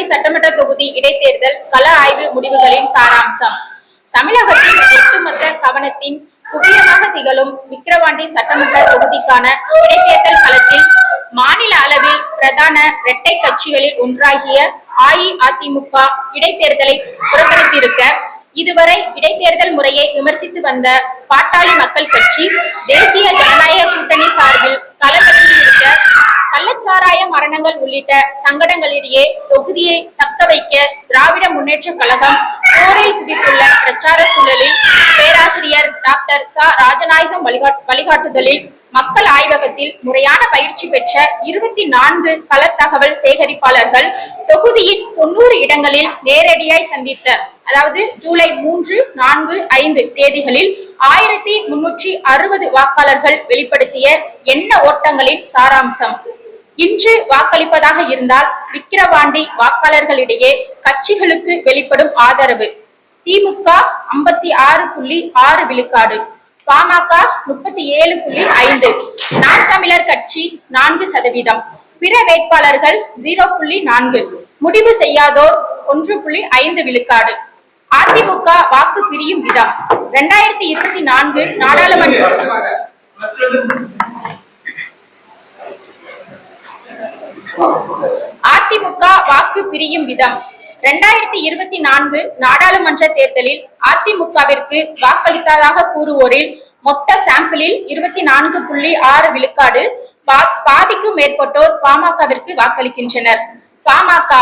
விக்கிரவாண்டி சட்டமன்ற தொகுதி இடைத்தேர்தல் கள ஆய்வு முடிவுகளின் சாராம்சம். தமிழகத்தின் ஒட்டுமொத்த கவனத்தின் குவியமாக திகழும் விக்கிரவாண்டி சட்டமன்ற தொகுதிக்கான இடைத்தேர்தல் களத்தில் மாநில அளவில் பிரதான இரட்டை கட்சிகளில் ஒன்றாகிய அஇஅதிமுக இடைத்தேர்தலை புறக்கணித்திருக்க இதுவரை இடைத்தேர்தல் முறையை விமர்சித்து வந்த பாட்டாளி மக்கள் கட்சி தேசிய ஜனநாயக கூட்டணி கள்ளச்சாராய மரணங்கள் உள்ளிட்ட சங்கடங்களிடையே தொகுதியை தக்க வைக்க திராவிட முன்னேற்ற கழகம் போரில் குதித்துள்ள பிரச்சார சூழலில் பேராசிரியர் டாக்டர் ச. ராஜநாயகம் வழிகாட்- வழிகாட்டுதலில் மக்கள் ஆய்வகத்தில் முறையான பயிற்சி பெற்ற இருபத்தி நான்கு கள தகவல் சேகரிப்பாளர்கள் தொகுதியின் தொண்ணூறு இடங்களில் நேரடியாய் சந்தித்த அதாவது ஜூலை மூன்று நான்கு ஐந்து தேதிகளில் ஆயிரத்தி முன்னூற்றி அறுபது வாக்காளர்கள் வெளிப்படுத்திய எண்ண ஓட்டங்களின் சாராம்சம். இன்று வாக்களிப்பதாக இருந்தால் விக்கிரவாண்டி வாக்காளர்களிடையே கட்சிகளுக்கு வெளிப்படும் ஆதரவு. திமுக ஐம்பத்தி ஆறு புள்ளி ஆறு விழுக்காடு. பாமக முப்பத்தி ஏழு புள்ளி ஐந்து. நான் தமிழர் கட்சி நான்கு சதவீதம். பிற வேட்பாளர்கள் ஜீரோ புள்ளி நான்கு. முடிவு செய்யாதோர் ஒன்று புள்ளி ஐந்து விழுக்காடு. அதிமுக வாக்கு பிரியும் விதம். இரண்டாயிரத்தி இருபத்தி நான்கு நாடாளுமன்ற அதிமுக வாக்கு பிரியும் விதம். இரண்டாயிரத்தி இருபத்தி நான்கு நாடாளுமன்ற தேர்தலில் அதிமுகவிற்கு வாக்களித்ததாக கூறுவோரில் மொத்த சாம்பிளில் இருபத்தி நான்கு புள்ளி ஆறு விழுக்காடு பாதிக்கும் மேற்பட்டோர் பாமகவிற்கு வாக்களிக்கின்றனர். பாமக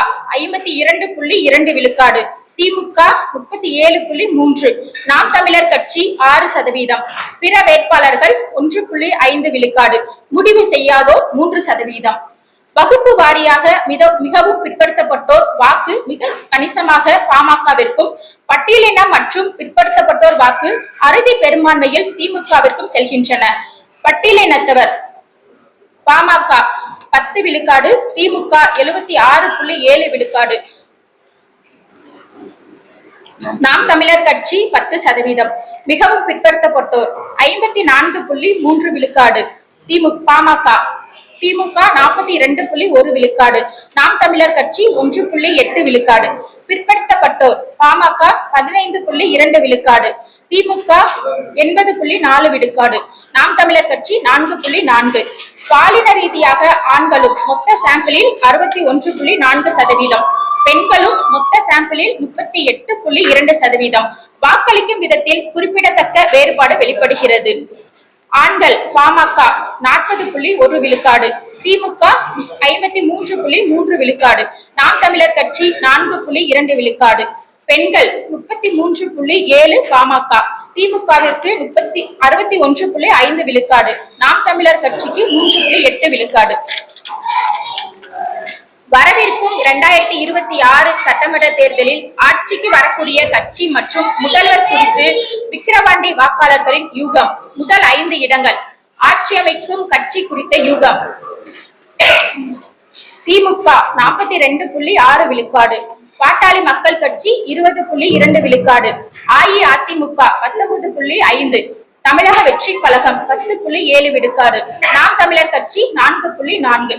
ஐம்பத்தி இரண்டு புள்ளி இரண்டு விழுக்காடு திமுக முப்பத்தி ஏழு புள்ளி மூன்று. நாம் தமிழர் கட்சி ஆறு சதவீதம். பிற வேட்பாளர்கள் ஒன்று புள்ளி ஐந்து விழுக்காடு முடிவு செய்யாதோர் மூன்று சதவீதம். வகுப்பு வாரியாக மிகவும் பிற்படுத்தப்பட்டோர் வாக்கு மிக கணிசமாக பாமகவிற்கும் பட்டியலின மற்றும் பிற்படுத்தப்பட்டோர் வாக்கு அறுதி பெரும்பான்மையில் திமுகவிற்கும் செல்கின்றன. பட்டியலினத்தவர் பாமக பத்து விழுக்காடு திமுக எழுபத்தி ஆறு புள்ளி ஏழு விழுக்காடு. நாம் தமிழர் கட்சி பத்து சதவீதம். மிகவும் பிற்படுத்தப்பட்டோர் ஐம்பத்தி நான்கு புள்ளி மூன்று விழுக்காடு திமுக பாமக. திமுக நாற்பத்தி இரண்டு புள்ளி ஒரு விழுக்காடு. நாம் தமிழர் கட்சி ஒன்று புள்ளி எட்டு விழுக்காடு. பிற்படுத்தப்பட்டோர் பாமக பதினைந்து புள்ளி இரண்டு விழுக்காடு. திமுக எண்பது புள்ளி நாலு விழுக்காடு. நாம் தமிழர் கட்சி நான்கு புள்ளி நான்கு. பாலின ரீதியாக ஆண்களும் மொத்த சாம்பிளில் அறுபத்தி ஒன்று புள்ளி நான்கு சதவீதம். பெண்களும் மொத்த சாம்பிளில் முப்பத்தி எட்டு புள்ளி இரண்டு சதவீதம். வாக்களிக்கும் விதத்தில் குறிப்பிடத்தக்க வேறுபாடு வெளிப்படுகிறது. ஆண்கள் பாமக நாற்பது புள்ளி ஒரு விழுக்காடு திமுக ஐம்பத்தி மூன்று புள்ளி மூன்று விழுக்காடு நாம் தமிழர் கட்சி நான்கு புள்ளி இரண்டு விழுக்காடு பெண்கள் முப்பத்தி மூன்று புள்ளி ஏழு பாமக திமுகவிற்கு முப்பத்தி அறுபத்தி ஒன்று புள்ளி ஐந்து விழுக்காடு நாம் தமிழர் கட்சிக்கு மூன்று புள்ளி எட்டு விழுக்காடு. வரவிருக்கும் இரண்டாயிரத்தி இருபத்தி ஆறு சட்டமன்ற தேர்தலில் ஆட்சிக்கு வரக்கூடிய கட்சி மற்றும் முதல்வர் குறித்து விக்கிரவாண்டி வாக்காளர்களின் யூகம் முதல் ஐந்து இடங்கள் ஆட்சி அமைக்கும் கட்சி குறித்த யூகம். திமுக நாற்பத்தி ரெண்டு புள்ளி ஆறு விழுக்காடு பாட்டாளி மக்கள் கட்சி இருபது புள்ளி இரண்டு விழுக்காடு அஇஅதிமுக பத்தொன்பது புள்ளி ஐந்து தமிழக வெற்றி கழகம் பத்து புள்ளி ஏழு விழுக்காடு நாம் தமிழர் கட்சி நான்கு புள்ளி நான்கு.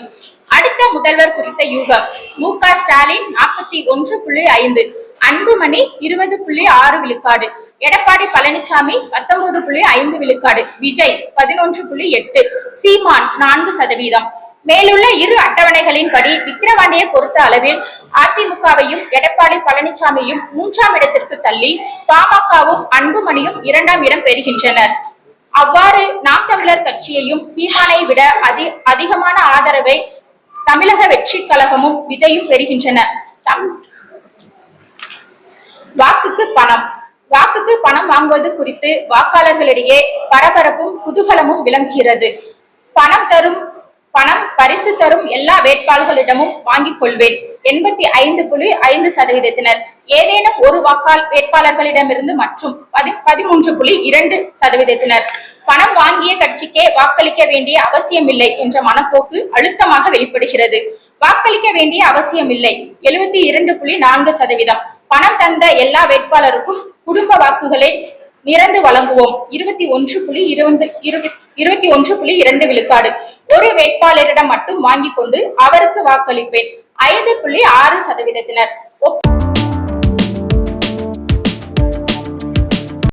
அடுத்த முதல்வர் குறித்த யூகம். மு. க. ஸ்டாலின் நாற்பத்தி ஒன்று புள்ளி ஐந்து அன்புமணி இருபது புள்ளி ஆறு விழுக்காடு எடப்பாடி பழனிசாமி பத்தொன்பது புள்ளி ஐந்து விழுக்காடு விஜய் பதினொன்று புள்ளி எட்டு சீமான் நான்கு சதவீதம். மேலுள்ள இரு அட்டவணைகளின்படி விக்கிரவாண்டியை பொறுத்த அளவில் அதிமுகவையும் எடப்பாடி பழனிசாமியும் மூன்றாம் இடத்திற்கு தள்ளி பாமகவும் அன்புமணியும் இரண்டாம் இடம் பெறுகின்றனர். அவ்வாறு நாம் தமிழர் கட்சியையும் சீமானை விட அதி அதிகமான ஆதரவை தமிழக வெற்றி கழகமும் விஜயும் பெறுகின்றன. வாக்குக்கு பணம். வாக்குக்கு பணம் வாங்குவது குறித்து வாக்காளர்களிடையே பரபரப்பும் குதூகலமும் விளங்குகிறது. பணம் தரும் பணம் பரிசு தரும் எல்லா வேட்பாளர்களிடமும் வாங்கிக் கொள்வேன். எண்பத்தி ஐந்து புள்ளி ஐந்து சதவீதத்தினர். ஏதேனும் ஒரு வாக்காள் வேட்பாளர்களிடமிருந்து மற்றும் பதி பதிமூன்று புள்ளி இரண்டு சதவீதத்தினர். பணம் வாங்கிய கட்சிக்கே வாக்களிக்க வேண்டிய அவசியமில்லை என்ற மனப்போக்கு அழுத்தமாக வெளிப்படுகிறது. வாக்களிக்க வேண்டிய அவசியமில்லை. எழுபத்தி இரண்டு புள்ளி நான்கு சதவீதம். பணம் தந்த எல்லா வேட்பாளருக்கும் குடும்ப வாக்குகளை நிறந்து வழங்குவோம். இருபத்தி ஒன்று புள்ளி இருபது இருபத்தி ஒன்று புள்ளி இரண்டு விழுக்காடு. ஒரு வேட்பாளரிடம் மட்டும் வாங்கிக் கொண்டு அவருக்கு வாக்களிப்பேன். ஐந்து புள்ளி ஆறு சதவீதத்தினர்.